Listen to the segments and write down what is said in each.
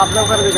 आप लोग कर भी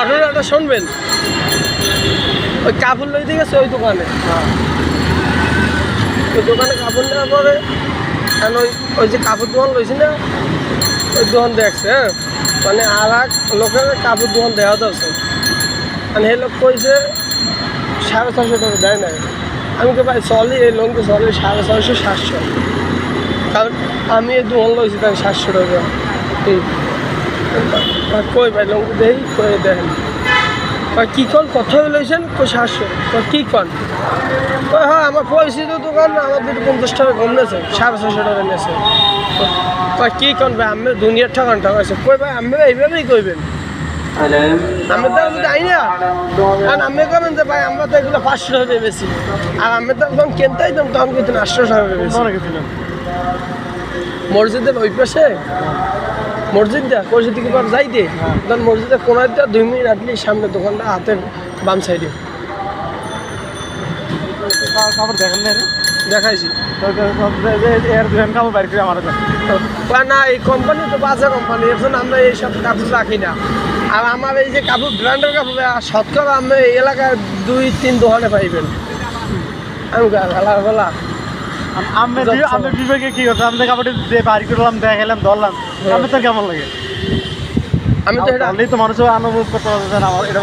ঘটনাটা শুনবেন। ওই কাপড় লইতে গেছে ওই দোকানে। ওই দোকানে কাপড় নেওয়ার পরে এখন ওই ওই যে কাপড় দোকান লইছি না, ওই দোকান দেখছে হ্যাঁ? মানে আর এক লোকের কাপড় দোকান দেওয়া দরছে মানে সেই লোক কইছে সাড়ে ছশো টাকা দেয় না আমি তো ভাই, চলি, এই লোনকে চলি, সাড়ে ছয়শো, সাতশো। কারণ আমি এই দোকান লইছি তাই সাতশো টাকা। আর কই ভাই লঙ্ক দেই কই দেখেন কি কন কথা লইছেন কই সাতশো কি কন? কই হ্যাঁ আমার পরিচিত দোকান আমার দুটো পঞ্চাশ টাকা কম নিয়েছে সাড়ে ছশো টাকা নিয়েছে। কই কি কন ভাই আমি দুনিয়ার ঠকান ঠকাইছে। কই ভাই আমি এইভাবেই কইবেন। আমি তো আমি যাই না। কারণ আপনি করেন যে ভাই আমরা তো এগুলো পাঁচশো টাকা দিয়ে বেশি আর আমি তো যখন কিনতে আইতাম তখন কিন্তু আটশো টাকা দিয়ে বেশি মসজিদের ওই পাশে? মসজিদ দেয়া মসজিদ থেকে পর যাইতে তখন মসজিদের কোনায় দেওয়া দুই মিনিট আটলি সামনে দোকানটা হাতের বাম সাইডে। কাপড় দেখেন? দেখাইছি। না এই কোম্পানি তো বাজে কোম্পানি এর আমরা এইসব কাপড় রাখি না। আর আমার এই যে কাপড় ব্র্যান্ডের কাপড় আর শতকরা আমরা এই এলাকায় দুই তিন দোকানে পাইবেন। আমি গেলা গেলা। আম- আমি বিবেকে কি করতাম আমি কাপড় দিয়ে বাড়ি করলাম দেখালাম ধরলাম। আমি তো কেমন লাগে? আমি তো এটা তো মানুষ অনুভব করতে পারছে না আমার এটা